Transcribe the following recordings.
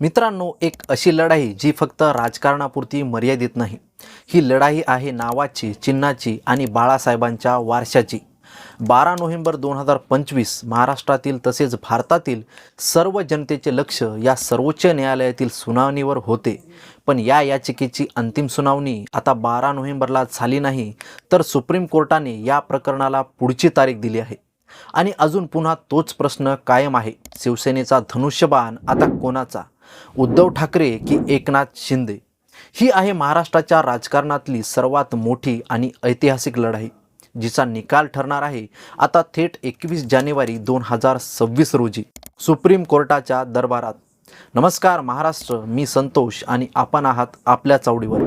मित्रांनो एक अशी लढाई जी फक्त राजकारणापुरती मर्यादित नाही. ही लढाई आहे नावाची चिन्हाची आणि बाळासाहेबांच्या वारशाची. बारा नोव्हेंबर दोन हजार पंचवीस महाराष्ट्रातील तसेच भारतातील सर्व जनतेचे लक्ष या सर्वोच्च न्यायालयातील सुनावणीवर होते. पण या याचिकेची अंतिम सुनावणी आता बारा नोव्हेंबरला झाली नाही तर सुप्रीम कोर्टाने या प्रकरणाला पुढची तारीख दिली आहे. आणि अजून पुन्हा तोच प्रश्न कायम आहे. शिवसेनेचा धनुष्यबाण आता कोणाचा? उद्धव ठाकरे की एकनाथ शिंदे ही आहे महाराष्ट्राच्या राजकारणातली सर्वात मोठी आणि ऐतिहासिक लढाई जिचा निकाल ठरणार आहे आता थेट एकवीस जानेवारी दोन हजार सव्वीस रोजी सुप्रीम कोर्टाच्या दरबारात. नमस्कार महाराष्ट्र मी संतोष आणि आपण आहात आपल्या चावडीवर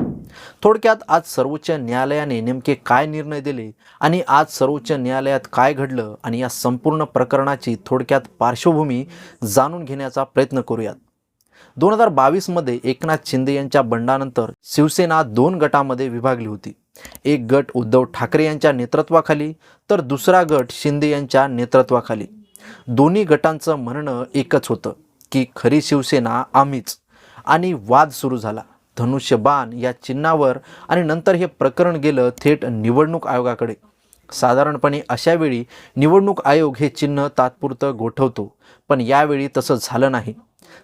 थोडक्यात आज सर्वोच्च न्यायालयाने नेमके काय निर्णय दिले आणि आज सर्वोच्च न्यायालयात काय घडलं आणि या संपूर्ण प्रकरणाची थोडक्यात पार्श्वभूमी जाणून घेण्याचा प्रयत्न करूयात. दोन हजार बावीसमध्ये एकनाथ शिंदे यांच्या बंडानंतर शिवसेना दोन गटामध्ये विभागली होती. एक गट उद्धव ठाकरे यांच्या नेतृत्वाखाली तर दुसरा गट शिंदे यांच्या नेतृत्वाखाली. दोन्ही गटांचं म्हणणं एकच होतं की खरी शिवसेना आम्हीच. आणि वाद सुरू झाला. धनुष्यबाण या चिन्हावर आणि नंतर हे प्रकरण गेलं थेट निवडणूक आयोगाकडे. साधारणपणे अशावेळी निवडणूक आयोग हे चिन्ह तात्पुरतं गोठवतो पण यावेळी तसं झालं नाही.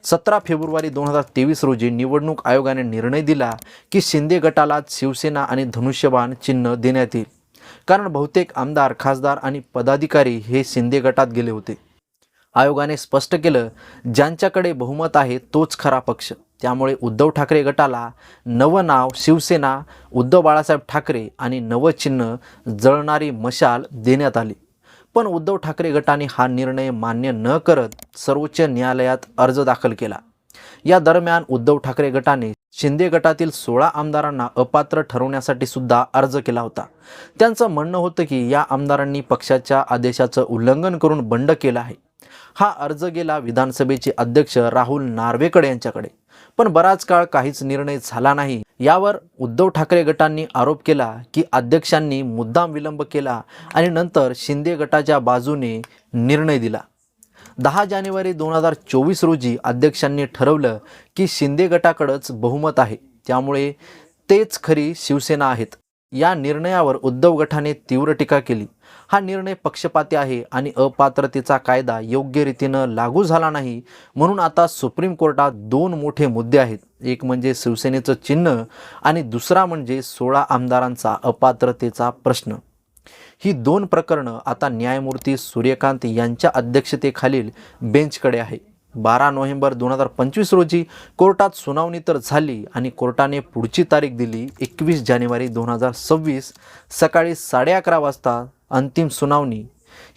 सतरा फेब्रुवारी दोन हजार तेवीस रोजी निवडणूक आयोगाने निर्णय दिला की शिंदे गटालाच शिवसेना आणि धनुष्यबाण चिन्ह देण्यात येईल. कारण बहुतेक आमदार खासदार आणि पदाधिकारी हे शिंदे गटात गेले होते. आयोगाने स्पष्ट केलं ज्यांच्याकडे बहुमत आहे तोच खरा पक्ष. त्यामुळे उद्धव ठाकरे गटाला नवं नाव शिवसेना उद्धव बाळासाहेब ठाकरे आणि नवं चिन्ह जळणारी मशाल देण्यात आली. पण उद्धव ठाकरे गटाने हा निर्णय मान्य न करत सर्वोच्च न्यायालयात अर्ज दाखल केला. या दरम्यान उद्धव ठाकरे गटाने शिंदे गटातील सोळा आमदारांना अपात्र ठरवण्यासाठी सुद्धा अर्ज केला होता. त्यांचं म्हणणं होतं की या आमदारांनी पक्षाच्या आदेशाचं उल्लंघन करून बंड केलं आहे. हा अर्ज गेला विधानसभेचे अध्यक्ष राहुल नार्वेकर यांच्याकडे. पण बराच काळ काहीच निर्णय झाला नाही. यावर उद्धव ठाकरे गटांनी आरोप केला की अध्यक्षांनी मुद्दाम विलंब केला आणि नंतर शिंदे गटाच्या बाजूने निर्णय दिला. दहा जानेवारी दोन हजार चोवीस रोजी अध्यक्षांनी ठरवलं की शिंदे गटाकडंच बहुमत आहे. त्यामुळे तेच खरी शिवसेना आहेत. या निर्णयावर उद्धव गटाने तीव्र टीका केली. हा निर्णय पक्षपाती आहे आणि अपात्रतेचा कायदा योग्य रीतीनं लागू झाला नाही म्हणून आता सुप्रीम कोर्टात दोन मोठे मुद्दे आहेत. एक म्हणजे शिवसेनेचं चिन्ह आणि दुसरा म्हणजे सोळा आमदारांचा अपात्रतेचा प्रश्न. ही दोन प्रकरणं आता न्यायमूर्ती सूर्यकांत यांच्या अध्यक्षतेखालील बेंचकडे आहे बारा नोव्हेंबर दोन हजार पंचवीस रोजी कोर्टात सुनावणी तर झाली आणि कोर्टाने पुढची तारीख दिली एकवीस जानेवारी दोन हजार सव्वीस सकाळी साडे अकरा वाजता अंतिम सुनावणी.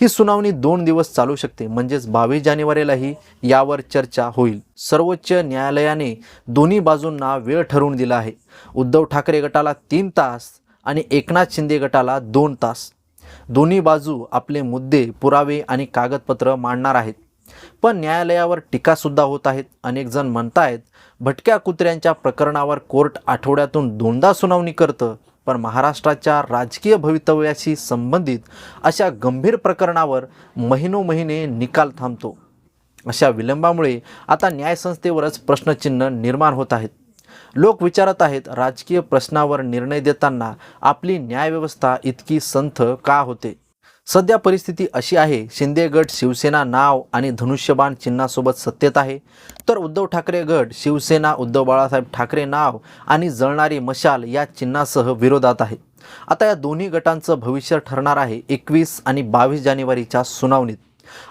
ही सुनावणी दोन दिवस चालू शकते म्हणजेच बावीस जानेवारीलाही यावर चर्चा होईल. सर्वोच्च न्यायालयाने दोन्ही बाजूंना वेळ ठरवून दिला आहे. उद्धव ठाकरे गटाला तीन तास आणि एकनाथ शिंदे गटाला दोन तास. दोन्ही बाजू आपले मुद्दे पुरावे आणि कागदपत्र मांडणार आहेत. पण न्यायालयावर टीकासुद्धा होत आहेत. अनेक जण म्हणतायत भटक्या कुत्र्यांच्या प्रकरणावर कोर्ट आठवड्यातून दोनदा सुनावणी करतं. पण महाराष्ट्राच्या राजकीय भवितव्याशी संबंधित अशा गंभीर प्रकरणावर महिनो महिने निकाल थांबतो. अशा विलंबामुळे आता न्यायसंस्थेवरच प्रश्नचिन्ह निर्माण होत आहेत. लोक विचारत आहेत राजकीय प्रश्नावर निर्णय देताना आपली न्यायव्यवस्था इतकी संथ का होते? सध्या परिस्थिती अशी आहे शिंदे गट शिवसेना नाव आणि धनुष्यबाण चिन्हासोबत सत्तेत आहे. तर उद्धव ठाकरे गट शिवसेना उद्धव बाळासाहेब ठाकरे नाव आणि जळणारी मशाल या चिन्हासह विरोधात आहे. आता या दोन्ही गटांचं भविष्य ठरणार आहे एकवीस आणि बावीस जानेवारीच्या सुनावणीत.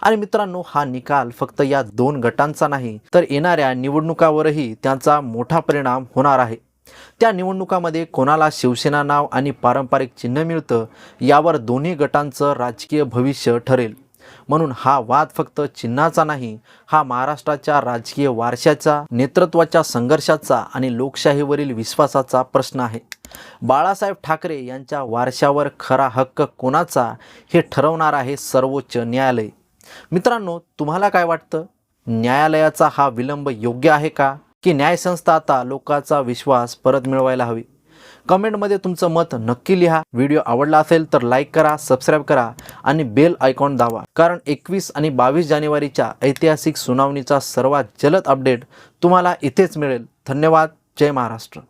आणि मित्रांनो हा निकाल फक्त या दोन गटांचा नाही तर येणाऱ्या निवडणुकावरही त्यांचा मोठा परिणाम होणार आहे. त्या निवडणुकामध्ये कोणाला शिवसेना नाव आणि पारंपरिक चिन्ह मिळतं यावर दोन्ही गटांचं राजकीय भविष्य ठरेल. म्हणून हा वाद फक्त चिन्हाचा नाही हा महाराष्ट्राच्या राजकीय वारशाचा नेतृत्वाच्या संघर्षाचा आणि लोकशाहीवरील विश्वासाचा प्रश्न आहे. बाळासाहेब ठाकरे यांच्या वारशावर खरा हक्क कोणाचा हे ठरवणार आहे सर्वोच्च न्यायालय. मित्रांनो तुम्हाला काय वाटतं? न्यायालयाचा हा विलंब योग्य आहे का? की न्यायसंस्था आता लोकांचा विश्वास परत मिळवायला हवी. कमेंटमध्ये तुमचं मत नक्की लिहा. व्हिडिओ आवडला असेल तर लाईक करा सबस्क्राईब करा आणि बेल आयकॉन दावा कारण एकवीस आणि बावीस जानेवारीच्या ऐतिहासिक सुनावणीचा सर्वात जलद अपडेट तुम्हाला इथेच मिळेल. धन्यवाद. जय महाराष्ट्र.